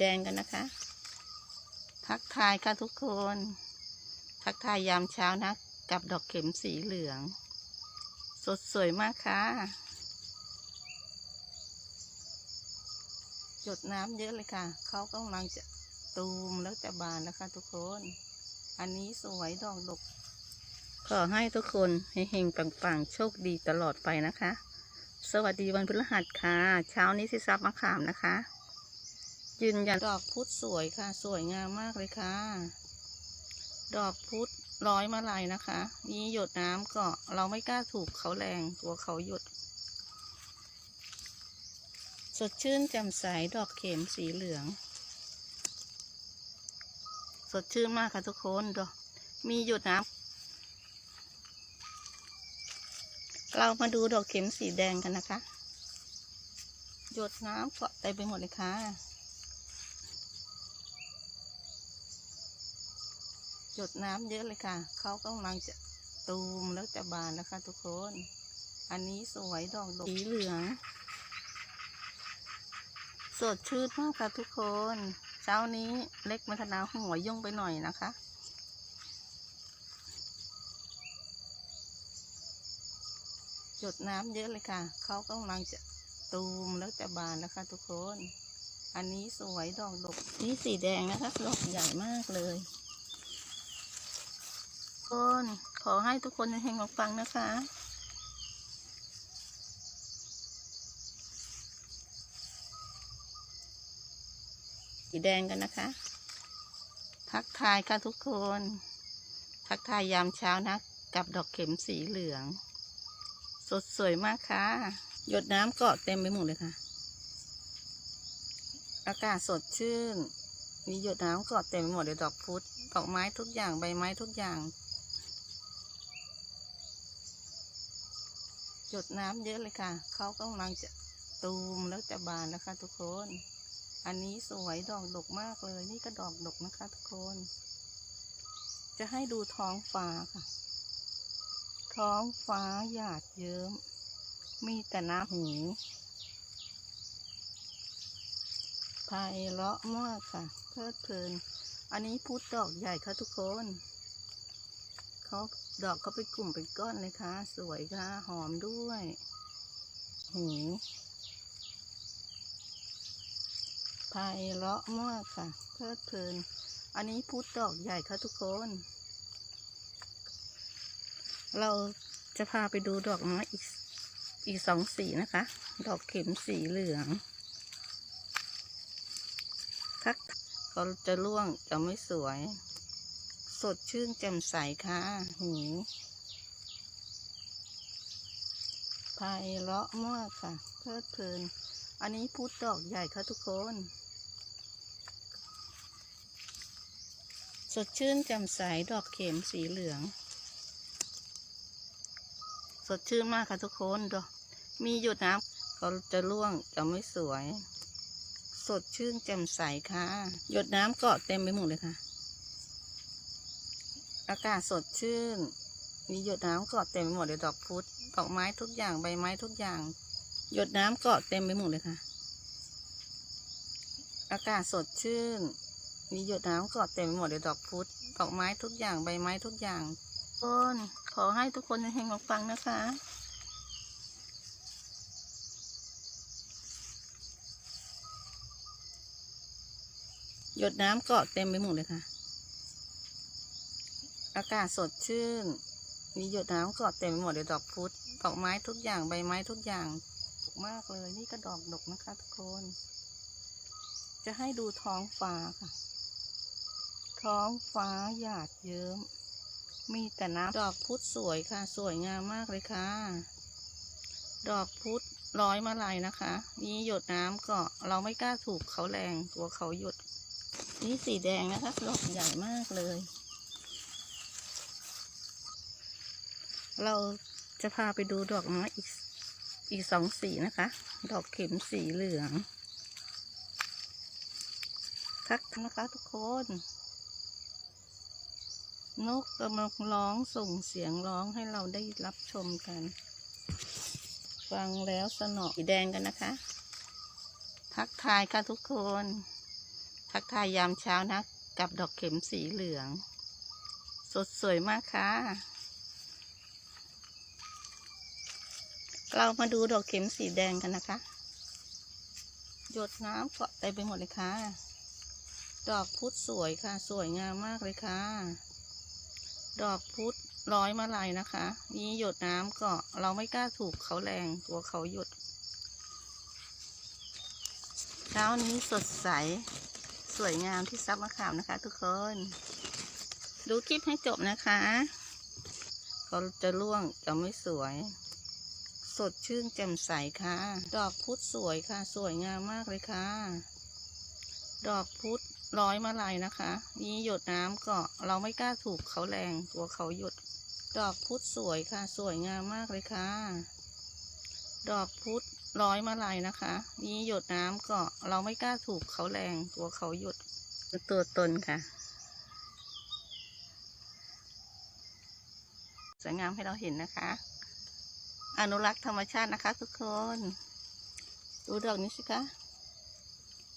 แดงกันนะคะ ทักทายค่ะทุกคน ทักทายยามเช้านะ กับดอกเข็มสีเหลือง สดสวยมากค่ะ หยดน้ำเยอะเลยค่ะ เขากำลังจะตูมแล้วจะบานแล้วค่ะทุกคน อันนี้สวยดอกดก ขอให้ทุกคนเฮงๆปังๆ โชคดีตลอดไปนะคะ สวัสดีวันพฤหัสค่ะ เช้านี้ที่ซับมะขามนะคะ ยืนยันดอกพุธสวยค่ะ สวยงามมากเลยค่ะ ดอกพุธร้อยมาลายนะคะ มีหยดน้ำก็เราไม่กล้าถูกเขาแรงกลัวเขาหยด สดชื่นแจ่มใสดอกเข็มสีเหลือง สดชื่นมากค่ะทุกคนดอกมีหยดน้ำเรามาดูดอกเข็มสีแดงกันนะคะ หยดน้ำเกาะเต็มไปหมดเลยค่ะ หยดน้ำเยอะเลยค่ะ เขากำลังจะตูมแล้วจะบานแล้วค่ะทุกคน อันนี้สวยดอกดกสีเหลือง สดชื่นมากค่ะทุกคน เช้านี้เล็กมัทนาหัวยุ่งไปหน่อยนะคะ หยดน้ำเยอะเลยค่ะ เขากำลังจะตูมแล้วจะบานแล้วค่ะทุกคน อันนี้สวยดอกดกนี่สีแดงนะคะ ดอกใหญ่มากเลย คน ขอให้ทุกคนเฮงๆฟังนะคะสีแดงกันนะคะ ทักทายค่ะทุกคน ทักทายยามเช้านะ กับดอกเข็มสีเหลือง สดสวยมากค่ะ หยดน้ำเกาะเต็มไปหมดเลยค่ะ อากาศสดชื่น มีหยดน้ำเกาะเต็มไปหมดเลยดอกพุธดอกไม้ทุกอย่างใบไม้ทุกอย่าง หยดน้ำเยอะเลยค่ะ เขากำลังจะตูมแล้วจะบานแล้วค่ะทุกคน อันนี้สวยดอกดกมากเลย นี่ก็ดอกดกนะคะทุกคน จะให้ดูท้องฟ้าค่ะ ท้องฟ้าหยาดเยิ้ม มีแต่น้ำหูไพเราะมากค่ะ เพลิดเพลิน อันนี้พุทธดอกใหญ่ค่ะทุกคน เขา ดอกเขาเป็นกลุ่มเป็นก้อนเลยค่ะ สวยค่ะ หอมด้วยหูไพเราะมากค่ะ เพลิดเพลิน อันนี้พุธดอกใหญ่ค่ะทุกคน เราจะพาไปดูดอกไม้อีกอีกสองสีนะคะ ดอกเข็มสีเหลืองทักเขาจะร่วงจะไม่สวย สดชื่นแจ่มใสค่ะ หูไพเราะมากค่ะ เพลิดเพลิน อันนี้พุทธดอกใหญ่ค่ะทุกคน สดชื่นแจ่มใสดอกเข็มสีเหลือง สดชื่นมากค่ะทุกคนดอกมีหยดน้ำเขาจะร่วงจะไม่สวย สดชื่นแจ่มใสค่ะ หยดน้ำเกาะเต็มไปหมดเลยค่ะ อากาศสดชื่น มีหยดน้ำเกาะเต็มไปหมดเลยดอกพุธดอกไม้ทุกอย่างใบไม้ทุกอย่าง หยดน้ำเกาะเต็มไปหมดเลยค่ะ อากาศสดชื่น มีหยดน้ำเกาะเต็มไปหมดเลยดอกพุธดอกไม้ทุกอย่างใบไม้ทุกอย่างทุกคนขอให้ทุกคนเฮงๆฟังนะคะหยดน้ำเกาะเต็มไปหมดเลยค่ะ อากาศสดชื่น มีหยดน้ำเกาะเต็มไปหมดเลยดอกพุธดอกไม้ทุกอย่างใบไม้ทุกอย่างดกมากเลย นี่ก็ดอกดกนะคะทุกคน จะให้ดูท้องฟ้าค่ะ ท้องฟ้าหยาดเยิ้ม มีแต่น้ำดอกพุธสวยค่ะ สวยงามมากเลยค่ะ ดอกพุธร้อยมาลายนะคะมีหยดน้ำก็เราไม่กล้าถูกเขาแรงกลัวเขาหยด นี่สีแดงนะคะดอกใหญ่มากเลย เราจะพาไปดูดอกไม้อีกอีกสองสีนะคะ ดอกเข็มสีเหลือง ทักนะคะทุกคน นกกำลังร้องส่งเสียงร้องให้เราได้รับชมกัน ฟังแล้วสนอสีแดงกันนะคะ ทักทายค่ะทุกคน ทักทายยามเช้านะ กับดอกเข็มสีเหลือง สดสวยมากค่ะ เรามาดูดอกเข็มสีแดงกันนะคะ หยดน้ำเกาะเต็มไปหมดเลยค่ะ ดอกพุธสวยค่ะ สวยงามมากเลยค่ะ ดอกพุธร้อยมาลายนะคะ นี่หยดน้ำเก็เราไม่กล้าถูกเขาแรงกลัวเขาหยด เช้านี้สดใส สวยงามที่ซับมะขามนะคะ ทุกคน ดูคลิปให้จบนะคะ เขาจะร่วงจะไม่สวย สดชื่นแจ่มใสค่ะ ดอกพุธสวยค่ะ สวยงามมากเลยค่ะ ดอกพุธร้อยมาลายนะคะนี่หยดน้ำก็เราไม่กล้าถูกเขาแรงกลัวเขาหยด ดอกพุธสวยค่ะ สวยงามมากเลยค่ะ ดอกพุธร้อยมาลายนะคะนี่หยดน้ำก็เราไม่กล้าถูกเขาแรงกลัวเขาหยด ตัวตนค่ะสวยงามให้เราเห็นนะคะ อนุรักษ์ธรรมชาตินะคะ ทุกคน ดูดอกนี้สิคะ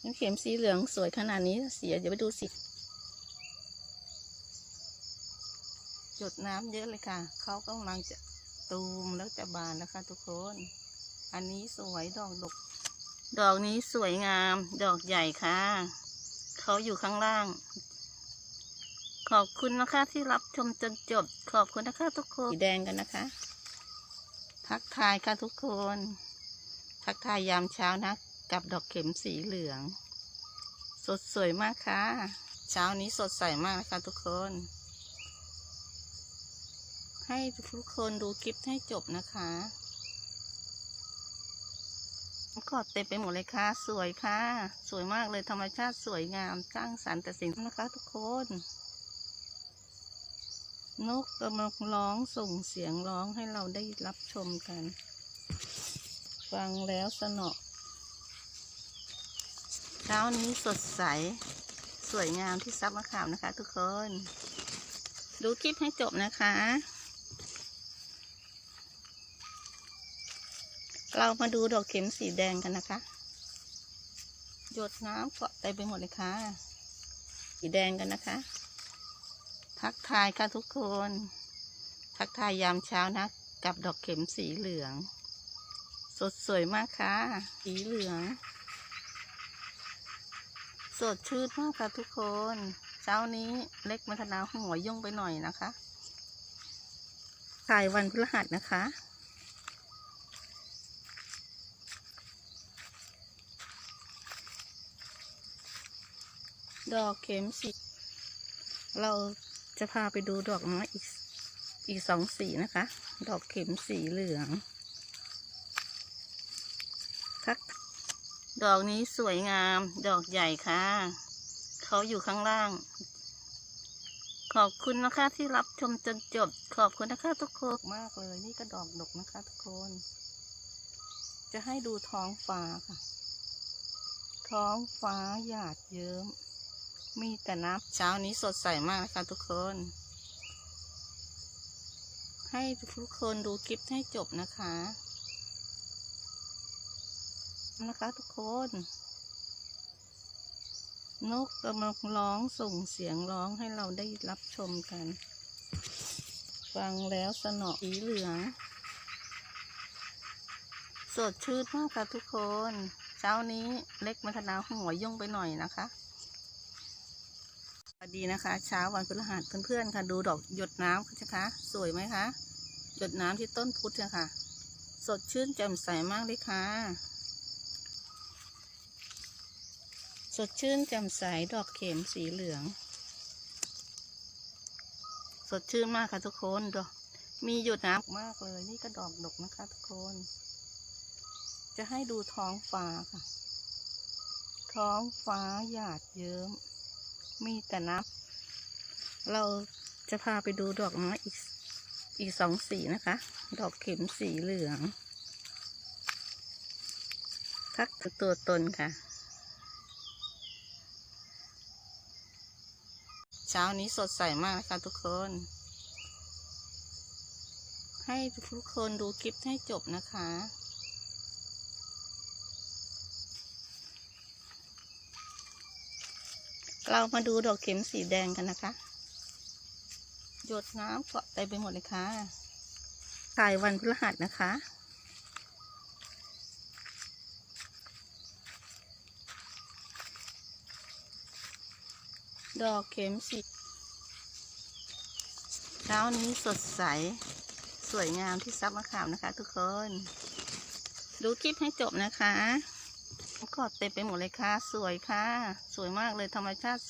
น้ำเข็มสีเหลืองสวยขนาดนี้เสียเดี๋ยวไปดูสิหยดน้ำเยอะเลยค่ะ เขากำลังจะตูมแล้วจะบานแล้วค่ะทุกคน อันนี้สวยดอกดก ดอกนี้สวยงาม ดอกใหญ่ค่ะ เขาอยู่ข้างล่าง ขอบคุณนะคะที่รับชมจนจบ ขอบคุณนะคะทุกคนสีแดงกันนะคะ ทักทายค่ะทุกคน ทักทายยามเช้านะ กับดอกเข็มสีเหลือง สดสวยมากค่ะ เช้านี้สดใสมากนะคะทุกคน ให้ทุกคนดูคลิปให้จบนะคะกอดเต็มไปหมดเลยค่ะ สวยค่ะ สวยมากเลยธรรมชาติสวยงามสร้างสรรค์แต่สิ่งนะคะทุกคน นกกำลังร้องส่งเสียงร้องให้เราได้รับชมกัน ฟังแล้วสนอเช้านี้สดใส สวยงามที่ซับมะขามนะคะ ทุกคน ดูคลิปให้จบนะคะ เรามาดูดอกเข็มสีแดงกันนะคะ หยดน้ำเกาะเต็มไปหมดเลยค่ะ สีแดงกันนะคะ ทักทายค่ะทุกคน ทักทายยามเช้านะ กับดอกเข็มสีเหลือง สดสวยมากค่ะ สีเหลือง สดชื่นมากค่ะทุกคน เช้านี้เล็กมัทนาหัวยุ่งไปหน่อยนะคะถ่ายวันพฤหัสนะคะ ดอกเข็มสีเรา จะพาไปดูดอกไม้อีกอีกสองสีนะคะ ดอกเข็มสีเหลืองทักดอกนี้สวยงาม ดอกใหญ่ค่ะ เขาอยู่ข้างล่าง ขอบคุณนะคะที่รับชมจนจบ ขอบคุณนะคะทุกคนมากเลย นี่ก็ดอกดกนะคะทุกคน จะให้ดูท้องฟ้าค่ะ ท้องฟ้าหยาดเยิ้ม มีแต่น้ำเช้านี้สดใสมากนะคะทุกคน ให้ทุกคนดูคลิปให้จบนะคะนะคะทุกคน นกกำลังร้องส่งเสียงร้องให้เราได้รับชมกัน ฟังแล้วสนอสีเหลือง สดชื่นมากค่ะทุกคน เช้านี้เล็กมัทนาหัวยุ่งไปหน่อยนะคะ วัสดีนะคะ เช้าวันพฤหัสเพื่อนๆค่ะ ดูดอกหยดน้ำค่ะคะ สวยไหมคะหยดน้ำที่ต้นพุทธค่ะ สดชื่นแจ่มใสมากเลยค่ะ สดชื่นแจ่มใสดอกเข็มสีเหลือง สดชื่นมากค่ะทุกคนดอกมีหยดน้ำมากเลย นี่ก็ดอกดกนะคะ ทุกคน จะให้ดูท้องฟ้าค่ะ ท้องฟ้าหยาดเยิ้ม มีแต่น้ำเราจะพาไปดูดอกไม้อีกอีกสองสีนะคะ ดอกเข็มสีเหลืองทักตัวตนค่ะ เช้านี้สดใสมากนะคะทุกคน ให้ทุกคนดูคลิปให้จบนะคะ เรามาดูดอกเข็มสีแดงกันนะคะ หยดน้ำเกาะเต็มไปหมดเลยค่ะถ่ายวันพฤหัสนะคะ ดอกเข็มสีเช้านี้สดใส สวยงามที่ซับมะขามนะคะทุกคน ดูคลิปให้จบนะคะ กอดเต็มไปหมดเลยค่ะ สวยค่ะ สวยมากเลยธรรมชาติ